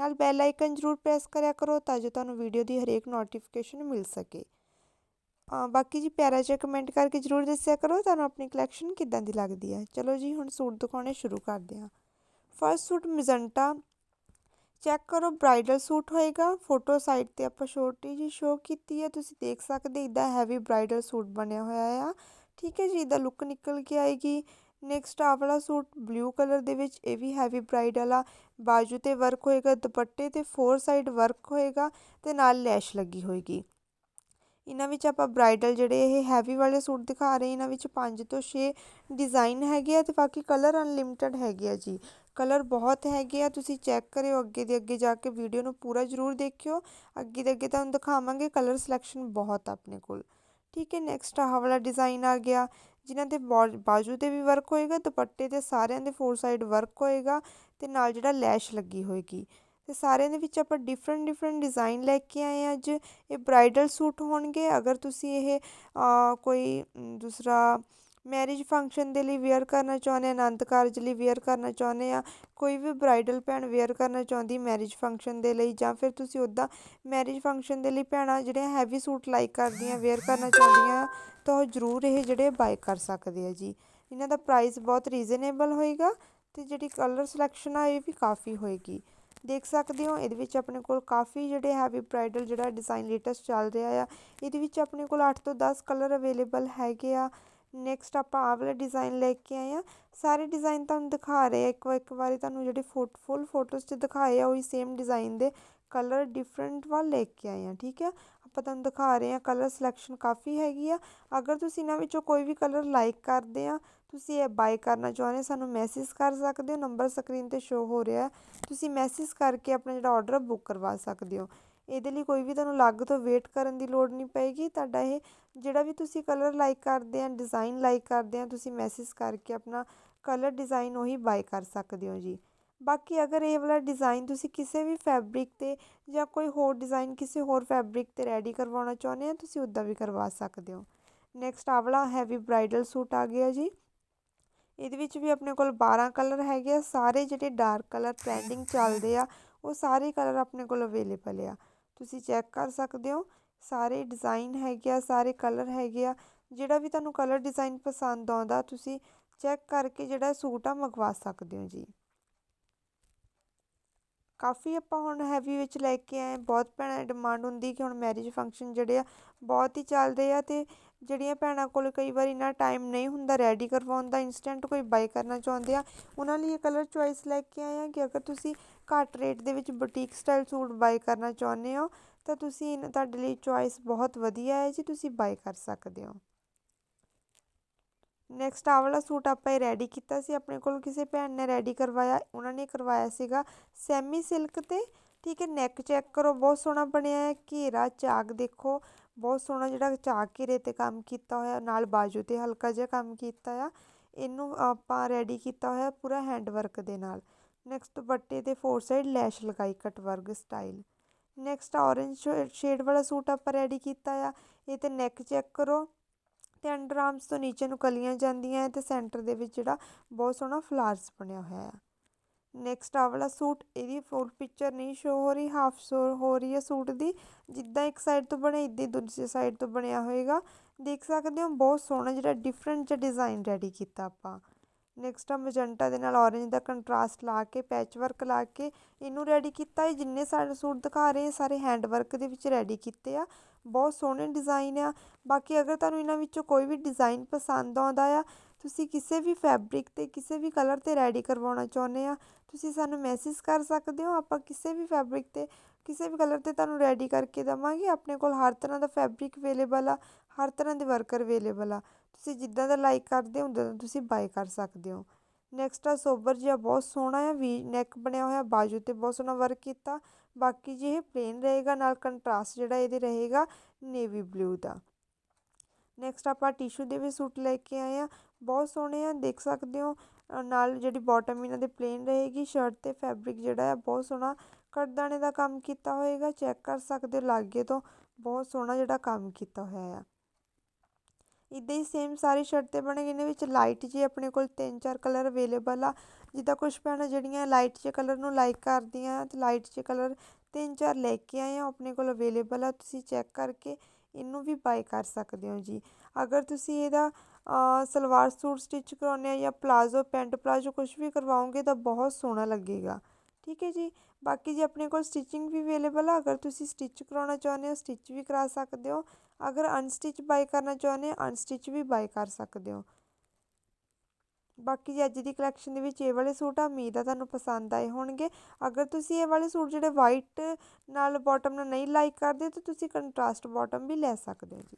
ਨਾਲ bell icon ਜ਼ਰੂਰ press ਕਰਿਆ ਕਰੋ ਤਾਂ ਜੋ ਤੁਹਾਨੂੰ ਵੀਡੀਓ ਦੀ ਹਰੇਕ ਨੋਟੀਫਿਕੇਸ਼ਨ ਮਿਲ ਸਕੇ। ਬਾਕੀ ਜੀ ਪਿਆਰਾ ਜਿਹਾ ਕਮੈਂਟ ਕਰਕੇ ਜ਼ਰੂਰ ਦੱਸਿਆ ਕਰੋ ਤੁਹਾਨੂੰ ਆਪਣੀ ਕਲੈਕਸ਼ਨ ਕਿੱਦਾਂ ਦੀ ਲੱਗਦੀ ਹੈ। ਚਲੋ ਜੀ, ਹੁਣ ਸੂਟ ਦਿਖਾਉਣੇ ਸ਼ੁਰੂ ਕਰਦੇ ਹਾਂ। ਫਰਸਟ ਸੂਟ ਮਜੰਟਾ ਚੈੱਕ ਕਰੋ ਬ੍ਰਾਈਡਲ ਸੂਟ ਹੋਏਗਾ। ਫੋਟੋ ਸਾਈਡ ਤੇ ਆਪਾਂ ਛੋਟੀ ਜੀ ਸ਼ੋ ਕੀਤੀ ਹੈ। ਤੁਸੀਂ ਦੇਖ ਸਕਦੇ ਇਦਾਂ ਹੈਵੀ ਬ੍ਰਾਈਡਲ ਸੂਟ ਬਣਿਆ ਹੋਇਆ ਆ। ਠੀਕ ਹੈ ਜੀ, ਇਹਦਾ ਲੁੱਕ ਨਿਕਲ ਕੇ ਆਏਗੀ। ਨੈਕਸਟ ਆ ਵਾਲਾ ਸੂਟ ਬਲੂ ਕਲਰ ਦੇ ਵਿੱਚ, ਇਹ ਵੀ ਹੈਵੀ ਬ੍ਰਾਈਡਲ ਵਾਲਾ। ਬਾਜੂ ਤੇ ਵਰਕ ਹੋਏਗਾ, ਦੁਪੱਟੇ ਤੇ ਫੋਰ ਸਾਈਡ ਵਰਕ ਹੋਏਗਾ ਤੇ ਨਾਲ ਲੈਸ਼ ਲੱਗੀ ਹੋਏਗੀ। ਇਹਨਾਂ ਵਿੱਚ ਆਪਾਂ ਬ੍ਰਾਈਡਲ ਜਿਹੜੇ ਇਹ ਹੈਵੀ ਵਾਲੇ ਸੂਟ ਦਿਖਾ ਰਹੇ ਇਹਨਾਂ ਵਿੱਚ 5 ਤੋਂ 6 ਡਿਜ਼ਾਈਨ ਹੈਗੇ ਆ ਤੇ ਬਾਕੀ ਕਲਰ ਅਨਲਿਮਿਟਡ ਹੈਗੇ ਆ ਜੀ। ਕਲਰ ਬਹੁਤ ਹੈਗੇ ਆ, ਤੁਸੀਂ ਚੈੱਕ ਕਰਿਓ ਅੱਗੇ ਦੇ ਅੱਗੇ ਜਾ ਕੇ ਵੀਡੀਓ ਨੂੰ ਪੂਰਾ ਜ਼ਰੂਰ ਦੇਖਿਓ। ਅੱਗੇ ਦੇ ਅੱਗੇ ਤੁਹਾਨੂੰ ਦਿਖਾਵਾਂਗੇ ਕਲਰ ਸਿਲੈਕਸ਼ਨ ਬਹੁਤ ਆਪਣੇ ਕੋਲ। ਠੀਕ ਹੈ ਨੈਕਸਟ ਆਹ ਵਾਲਾ ਡਿਜ਼ਾਈਨ ਆ ਗਿਆ। ਜਿਨ੍ਹਾਂ ਦੇ ਬਾਜੂ ਤੇ ਵੀ ਵਰਕ ਹੋਏਗਾ, ਦੁਪੱਟੇ ਤੇ ਸਾਰਿਆਂ ਦੇ ਫੋਰ ਸਾਈਡ ਵਰਕ ਹੋਏਗਾ ਤੇ ਨਾਲ ਜਿਹੜਾ ਲੈਸ਼ ਲੱਗੀ ਹੋਏਗੀ। ਤੇ ਸਾਰਿਆਂ ਦੇ ਵਿੱਚ ਆਪਾਂ ਡਿਫਰੈਂਟ ਡਿਫਰੈਂਟ ਡਿਜ਼ਾਈਨ ਲੈ ਕੇ ਆਏ ਆ ਅੱਜ। ਇਹ ਬ੍ਰਾਈਡਲ ਸੂਟ ਹੋਣਗੇ, ਅਗਰ ਤੁਸੀਂ ਇਹ ਕੋਈ ਦੂਸਰਾ ਮੈਰਿਜ ਫੰਕਸ਼ਨ ਦੇ ਲਈ ਵੇਅਰ ਕਰਨਾ ਚਾਹੁੰਦੇ ਆਨੰਦ ਕਾਰਜ ਲਈ ਵੇਅਰ ਕਰਨਾ ਚਾਹੁੰਦੇ ਆ ਕੋਈ ਵੀ ਬ੍ਰਾਈਡਲ ਭੈਣ ਵੇਅਰ ਕਰਨਾ ਚਾਹੁੰਦੀ ਮੈਰਿਜ ਫੰਕਸ਼ਨ ਦੇ ਲਈ ਜਾਂ ਫਿਰ ਤੁਸੀਂ ਉੱਦਾਂ ਮੈਰਿਜ ਫੰਕਸ਼ਨ ਦੇ ਲਈ ਭੈਣਾਂ ਜਿਹੜੀਆਂ ਹੈਵੀ ਸੂਟ ਲਾਈਕ ਕਰਦੀਆਂ, ਵੇਅਰ ਕਰਨਾ ਚਾਹੁੰਦੀਆਂ, ਤਾਂ ਉਹ ਜ਼ਰੂਰ ਇਹ ਜਿਹੜੇ ਬਾਏ ਕਰ ਸਕਦੇ ਆ ਜੀ। ਇਹਨਾਂ ਦਾ ਪ੍ਰਾਈਸ ਬਹੁਤ ਰੀਜ਼ਨੇਬਲ ਹੋਏਗਾ ਤੇ ਜਿਹੜੀ ਕਲਰ ਸਿਲੈਕਸ਼ਨ ਆ, ਇਹ ਵੀ ਕਾਫੀ ਹੋਏਗੀ। ਦੇਖ ਸਕਦੇ ਹੋ, ਇਹਦੇ ਵਿੱਚ ਆਪਣੇ ਕੋਲ ਕਾਫੀ ਜਿਹੜੇ ਹੈਵੀ ਬ੍ਰਾਈਡਲ ਜਿਹੜਾ ਡਿਜ਼ਾਈਨ ਲੇਟੈਸਟ ਚੱਲ ਰਿਹਾ ਆ, ਇਹਦੇ ਵਿੱਚ ਆਪਣੇ ਕੋਲ 8 ਤੋਂ 10 ਕਲਰ ਅਵੇਲੇਬਲ ਹੈਗੇ ਆ ਨੈਕਸਟ ਆਪਾਂ ਆਹ ਵਾਲੇ ਡਿਜ਼ਾਈਨ ਲੈ ਕੇ ਆਏ ਆ ਸਾਰੇ ਡਿਜ਼ਾਈਨ ਤੁਹਾਨੂੰ ਦਿਖਾ ਰਹੇ ਆ ਇੱਕ ਇੱਕ ਵਾਰੀ ਤੁਹਾਨੂੰ ਜਿਹੜੇ ਫੁੱਲ ਫੋਟੋਜ਼ 'ਚ ਦਿਖਾਏ ਆ, ਉਹੀ ਸੇਮ ਡਿਜ਼ਾਈਨ ਦੇ ਕਲਰ ਡਿਫਰੈਂਟ ਵਾਲ ਲੈ ਕੇ ਆਏ ਆ ਠੀਕ ਆ ਆਪਾਂ ਤੁਹਾਨੂੰ ਦਿਖਾ ਰਹੇ ਆ ਕਲਰ ਸਿਲੈਕਸ਼ਨ ਕਾਫੀ ਹੈਗੀ ਆ। ਅਗਰ ਤੁਸੀਂ ਇਹਨਾਂ ਵਿੱਚੋਂ ਕੋਈ ਵੀ ਕਲਰ ਲਾਈਕ ਕਰਦੇ ਆ, ਤੁਸੀਂ ਇਹ ਬਾਈ ਕਰਨਾ ਚਾਹੁੰਦੇ ਸਾਨੂੰ ਮੈਸੇਜ ਕਰ ਸਕਦੇ ਹੋ। ਨੰਬਰ ਸਕਰੀਨ ਤੇ ਸ਼ੋ ਹੋ ਰਿਹਾ ਤੁਸੀਂ ਮੈਸੇਜ ਕਰਕੇ ਆਪਣਾ ਜਿਹੜਾ ਆਰਡਰ ਬੁੱਕ ਕਰਵਾ ਸਕਦੇ ਹੋ। ਇਹਦੇ ਲਈ ਕੋਈ ਵੀ ਤੁਹਾਨੂੰ ਅਲੱਗ ਤੋਂ ਵੇਟ ਕਰਨ ਦੀ ਲੋੜ ਨਹੀਂ ਪਏਗੀ। ਤੁਹਾਡਾ ਇਹ ਜਿਹੜਾ ਵੀ ਤੁਸੀਂ ਕਲਰ ਲਾਈਕ ਕਰਦੇ ਆ ਡਿਜ਼ਾਈਨ ਲਾਈਕ ਕਰਦੇ ਆ, ਤੁਸੀਂ ਮੈਸੇਜ ਕਰਕੇ ਆਪਣਾ ਕਲਰ ਡਿਜ਼ਾਈਨ ਉਹੀ ਬਾਈ ਕਰ ਸਕਦੇ ਹੋ ਜੀ। ਬਾਕੀ ਅਗਰ ਇਹ ਵਾਲਾ ਡਿਜ਼ਾਈਨ ਤੁਸੀਂ ਕਿਸੇ ਵੀ ਫੈਬਰਿਕ ਤੇ ਜਾਂ ਕੋਈ ਹੋਰ ਡਿਜ਼ਾਈਨ ਕਿਸੇ ਹੋਰ ਫੈਬਰਿਕ ਤੇ ਰੈਡੀ ਕਰਵਾਉਣਾ ਚਾਹੁੰਦੇ ਆ, ਤੁਸੀਂ ਉਦਾਂ ਵੀ ਕਰਵਾ ਸਕਦੇ ਹੋ। ਨੈਕਸਟ ਆ ਵਾਲਾ ਹੈਵੀ ਬ੍ਰਾਈਡਲ ਸੂਟ ਆ ਗਿਆ ਜੀ। ਇਹਦੇ ਵਿੱਚ ਵੀ ਆਪਣੇ ਕੋਲ 12 ਕਲਰ ਹੈਗੇ ਆ। ਸਾਰੇ ਜਿਹੜੇ ਡਾਰਕ ਕਲਰ ਟ੍ਰੈਂਡਿੰਗ ਚੱਲਦੇ ਆ, ਉਹ ਸਾਰੇ ਕਲਰ ਆਪਣੇ ਕੋਲ ਅਵੇਲੇਬਲ ਆ। ਤੁਸੀਂ ਚੈੱਕ ਕਰ ਸਕਦੇ ਹੋ। ਸਾਰੇ ਡਿਜ਼ਾਈਨ ਹੈਗੇ ਆ, ਸਾਰੇ ਕਲਰ ਹੈਗੇ ਆ। ਜਿਹੜਾ ਵੀ ਤੁਹਾਨੂੰ ਕਲਰ ਡਿਜ਼ਾਈਨ ਪਸੰਦ ਆਉਂਦਾ, ਤੁਸੀਂ ਚੈੱਕ ਕਰਕੇ ਜਿਹੜਾ ਸੂਟ ਆ ਮੰਗਵਾ ਸਕਦੇ ਹੋ ਜੀ। ਕਾਫੀ ਆਪਾਂ ਹੁਣ ਹੈਵੀ ਵਿੱਚ ਲੈ ਕੇ ਆਏ ਬਹੁਤ ਭੈਣਾਂ ਡਿਮਾਂਡ ਹੁੰਦੀ ਕਿ ਹੁਣ ਮੈਰਿਜ ਫੰਕਸ਼ਨ ਜਿਹੜੇ ਆ ਬਹੁਤ ਹੀ ਚੱਲਦੇ ਆ ਤੇ ਜਿਹੜੀਆਂ ਭੈਣਾਂ ਕੋਲ ਕਈ ਵਾਰ ਇੰਨਾ ਟਾਈਮ ਨਹੀਂ ਹੁੰਦਾ ਰੈਡੀ ਕਰਵਾਉਣ ਦਾ ਇੰਸਟੈਂਟ ਕੋਈ ਬਾਈ ਕਰਨਾ ਚਾਹੁੰਦੇ ਆ, ਉਹਨਾਂ ਲਈ ਇਹ ਕਲਰ ਚੁਆਇਸ ਲੈ ਕੇ ਆਏ ਆ ਕਿ ਅਗਰ ਤੁਸੀਂ ਘੱਟ ਰੇਟ ਦੇ ਵਿੱਚ ਬੁਟੀਕ ਸਟਾਈਲ ਸੂਟ ਬਾਈ ਕਰਨਾ ਚਾਹੁੰਦੇ ਹੋ, ਤਾਂ ਤੁਸੀਂ ਤੁਹਾਡੇ ਲਈ ਚੁਆਇਸ ਬਹੁਤ ਵਧੀਆ ਹੈ ਜੀ, ਤੁਸੀਂ ਬਾਈ ਕਰ ਸਕਦੇ ਹੋ। ਨੈਕਸਟ ਆ ਵਾਲਾ ਸੂਟ ਆਪਾਂ ਇਹ ਰੈਡੀ ਕੀਤਾ ਸੀ, ਆਪਣੇ ਕੋਲ ਕਿਸੇ ਭੈਣ ਨੇ ਰੈਡੀ ਕਰਵਾਇਆ, ਉਹਨਾਂ ਨੇ ਕਰਵਾਇਆ ਸੀਗਾ ਸੈਮੀ ਸਿਲਕ ਤੇ ਠੀਕ ਹੈ ਨੈਕ ਚੈੱਕ ਕਰੋ, ਬਹੁਤ ਸੋਹਣਾ ਬਣਿਆ ਹੈ, ਘੇਰਾ, ਚਾਕ ਦੇਖੋ, ਬਹੁਤ ਸੋਹਣਾ ਜਿਹੜਾ ਚਾਕ ਘੇਰੇ ਤੇ ਕੰਮ ਕੀਤਾ ਹੋਇਆ, ਨਾਲ ਬਾਜੂ ਤੇ ਹਲਕਾ ਜਿਹਾ ਕੰਮ ਕੀਤਾ ਆ, ਇਹਨੂੰ ਆਪਾਂ ਰੈਡੀ ਕੀਤਾ ਹੋਇਆ ਪੂਰਾ ਹੈਂਡ ਵਰਕ ਦੇ ਨਾਲ। ਨੈਕਸਟ ਦੁਪੱਟੇ ਤੇ ਫੋਰ ਸਾਈਡ ਲੈਸ਼ ਲਗਾਈ cut work style next orange shade ਵਾਲਾ ਸੂਟ ਆਪਾਂ ਰੈਡੀ ਕੀਤਾ ਆ, ਇਹ ਤੇ ਨੈਕ ਚੈੱਕ ਕਰੋ ਤੇ ਅੰਡਰ ਆਰਮਸ ਤੋਂ ਨੀਚੇ ਨੂੰ ਕਲੀਆਂ ਜਾਂਦੀਆਂ ਤੇ ਸੈਂਟਰ ਦੇ ਵਿੱਚ ਜਿਹੜਾ ਬਹੁਤ ਸੋਹਣਾ ਫਲਾਰਸ ਬਣਿਆ ਹੋਇਆ ਆ। ਨੈਕਸਟ ਆ ਵਾਲਾ ਸੂਟ, ਇਹਦੀ ਫੁੱਲ ਪਿਕਚਰ ਨਹੀਂ ਸ਼ੋ ਹੋ ਰਹੀ ਹਾਫ ਸ਼ੋ ਹੋ ਰਹੀ ਹੈ ਸੂਟ ਦੀ। ਜਿੱਦਾਂ ਇੱਕ ਸਾਈਡ ਤੋਂ ਬਣਿਆ, ਇਦਾਂ ਦੂਜੀ ਸਾਈਡ ਤੋਂ ਬਣਿਆ ਹੋਏਗਾ। ਦੇਖ ਸਕਦੇ ਹੋ, ਬਹੁਤ ਸੋਹਣਾ ਜਿਹੜਾ ਡਿਫਰੈਂਟ ਜਿਹਾ ਡਿਜ਼ਾਈਨ ਰੈਡੀ ਕੀਤਾ ਆਪਾਂ। ਨੈਕਸਟ ਆ ਮਜੰਟਾ ਦੇ ਨਾਲ ਔਰੇਂਜ ਦਾ ਕੰਟਰਾਸਟ ਲਾ ਕੇ ਪੈਚ ਵਰਕ ਲਾ ਕੇ, ਇਹਨੂੰ ਰੈਡੀ ਕੀਤਾ ਹੈ। ਜਿੰਨੇ ਸਾਡੇ ਸੂਟ ਦਿਖਾ ਰਹੇ ਸਾਰੇ ਹੈਂਡ ਵਰਕ ਦੇ ਵਿੱਚ ਰੈਡੀ ਕੀਤੇ ਆ। ਬਹੁਤ ਸੋਹਣੇ ਡਿਜ਼ਾਈਨ ਆ। ਬਾਕੀ ਅਗਰ ਤੁਹਾਨੂੰ ਇਹਨਾਂ ਵਿੱਚੋਂ ਕੋਈ ਵੀ ਡਿਜ਼ਾਈਨ ਪਸੰਦ ਆਉਂਦਾ ਆ ਤੁਸੀਂ ਕਿਸੇ ਵੀ ਫੈਬਰਿਕ ਤੇ, ਕਿਸੇ ਵੀ ਕਲਰ ਤੇ ਰੈਡੀ ਕਰਵਾਉਣਾ ਚਾਹੁੰਦੇ ਆ, ਤੁਸੀਂ ਸਾਨੂੰ ਮੈਸੇਜ ਕਰ ਸਕਦੇ ਹੋ, ਆਪਾਂ ਕਿਸੇ ਵੀ ਫੈਬਰਿਕ ਤੇ, ਕਿਸੇ ਵੀ ਕਲਰ ਤੇ ਤੁਹਾਨੂੰ ਰੈਡੀ ਕਰਕੇ ਦੇਵਾਂਗੇ, ਆਪਣੇ ਕੋਲ ਹਰ ਤਰ੍ਹਾਂ ਦਾ ਫੈਬਰਿਕ ਅਵੇਲੇਬਲ ਆ, ਹਰ ਤਰ੍ਹਾਂ ਦੇ ਵਰਕਰ ਅਵੇਲੇਬਲ ਆ, ਤੁਸੀਂ ਜਿੱਦਾਂ ਦਾ ਲਾਈਕ ਕਰਦੇ ਹੋ, ਉਦਾਂ ਦਾ ਤੁਸੀਂ ਬਾਏ ਕਰ ਸਕਦੇ ਹੋ। ਨੈਕਸਟ ਆ ਸੋਬਰ ਜਿਹਾ ਬਹੁਤ ਸੋਹਣਾ ਆ, ਵੀ ਨੈਕ ਬਣਿਆ ਹੋਇਆ, ਬਾਜੂ ਤੇ ਬਹੁਤ ਸੋਹਣਾ ਵਰਕ ਕੀਤਾ, ਬਾਕੀ ਜੇ ਇਹ ਪਲੇਨ ਰਹੇਗਾ, ਨਾਲ ਕੰਟਰਾਸਟ ਜਿਹੜਾ ਇਹਦੇ ਰਹੇਗਾ ਨੇਵੀ ਬਲੂ ਦਾ। ਨੈਕਸਟ ਆਪਾਂ ਟਿਸ਼ੂ ਦੇ ਵੀ ਸੂਟ ਲੈ ਕੇ ਆਏ ਆ ਬਹੁਤ ਸੋਹਣੇ ਆ, ਦੇਖ ਸਕਦੇ ਹੋ। ਨਾਲ ਜਿਹੜੀ ਬਾਟਮ ਇਹਨਾਂ ਦੇ ਪਲੇਨ ਰਹੇਗੀ ਸ਼ਰਟ ਤੇ ਫੈਬਰਿਕ ਜਿਹੜਾ ਆ, ਬਹੁਤ ਸੋਹਣਾ ਕਟਦਾਣੇ ਦਾ ਕੰਮ ਕੀਤਾ ਹੋਏਗਾ ਚੈੱਕ ਕਰ ਸਕਦੇ ਹੋ, ਲਾਗੇ ਤੋਂ ਬਹੁਤ ਸੋਹਣਾ ਜਿਹੜਾ ਕੰਮ ਕੀਤਾ ਹੋਇਆ ਆ। ਇਦਾਂ ਹੀ ਸੇਮ ਸਾਰੀ ਸ਼ਰਟ ਤੇ ਬਣੇਗੀ ਇਹਨਾਂ ਵਿੱਚ ਲਾਈਟ ਜੀ ਆਪਣੇ ਕੋਲ ਤਿੰਨ ਚਾਰ ਕਲਰ ਅਵੇਲੇਬਲ ਆ। ਜਿੱਦਾਂ ਕੁਝ ਭੈਣਾਂ ਜਿਹੜੀਆਂ ਲਾਈਟ ਜੇ ਕਲਰ ਨੂੰ ਲਾਈਕ ਕਰਦੀਆਂ, ਤੇ ਲਾਈਟ ਜੇ ਕਲਰ ਤਿੰਨ ਚਾਰ ਲੈ ਕੇ ਆਏ ਆ ਆਪਣੇ ਕੋਲ ਅਵੇਲੇਬਲ ਆ, ਤੁਸੀਂ ਚੈੱਕ ਕਰਕੇ ਇਹਨੂੰ ਵੀ ਬਾਏ ਕਰ ਸਕਦੇ ਹੋ ਜੀ। ਅਗਰ ਤੁਸੀਂ ਇਹਦਾ ਸਲਵਾਰ ਸੂਟ ਸਟਿਚ ਕਰਾਉਣੇ ਆ ਜਾਂ ਪਲਾਜ਼ੋ ਪੈਂਟ ਪਲਾਜ਼ੋ ਕੁਝ ਵੀ ਕਰਵਾਓਗੇ ਤਾਂ ਬਹੁਤ ਸੋਹਣਾ ਲੱਗੇਗਾ। ਠੀਕ ਹੈ ਜੀ? ਬਾਕੀ ਜੀ ਆਪਣੇ ਕੋਲ ਸਟਿਚਿੰਗ ਵੀ ਅਵੇਲੇਬਲ ਆ, ਅਗਰ ਤੁਸੀਂ ਸਟਿਚ ਕਰਾਉਣਾ ਚਾਹੁੰਦੇ ਹੋ ਸਟਿਚ ਵੀ ਕਰਾ ਸਕਦੇ ਹੋ। ਅਗਰ ਅਨਸਟਿਚ ਬਾਈ ਕਰਨਾ ਚਾਹੁੰਦੇ ਹੋ ਅਨਸਟਿਚ ਵੀ ਬਾਈ ਕਰ ਸਕਦੇ ਹੋ। ਬਾਕੀ ਜੀ ਅੱਜ ਦੀ ਕਲੈਕਸ਼ਨ ਦੇ ਵਿੱਚ ਇਹ ਵਾਲੇ ਸੂਟ ਆ, ਉਮੀਦ ਆ ਤੁਹਾਨੂੰ ਪਸੰਦ ਆਏ ਹੋਣਗੇ। ਅਗਰ ਤੁਸੀਂ ਇਹ ਵਾਲੇ ਸੂਟ ਜਿਹੜੇ ਵਾਈਟ ਨਾਲ ਬਾਟਮ ਨਾਲ ਨਹੀਂ ਲਾਈਕ ਕਰਦੇ, ਤਾਂ ਤੁਸੀਂ ਕੰਟਰਾਸਟ ਬਾਟਮ ਵੀ ਲੈ ਸਕਦੇ ਹੋ ਜੀ।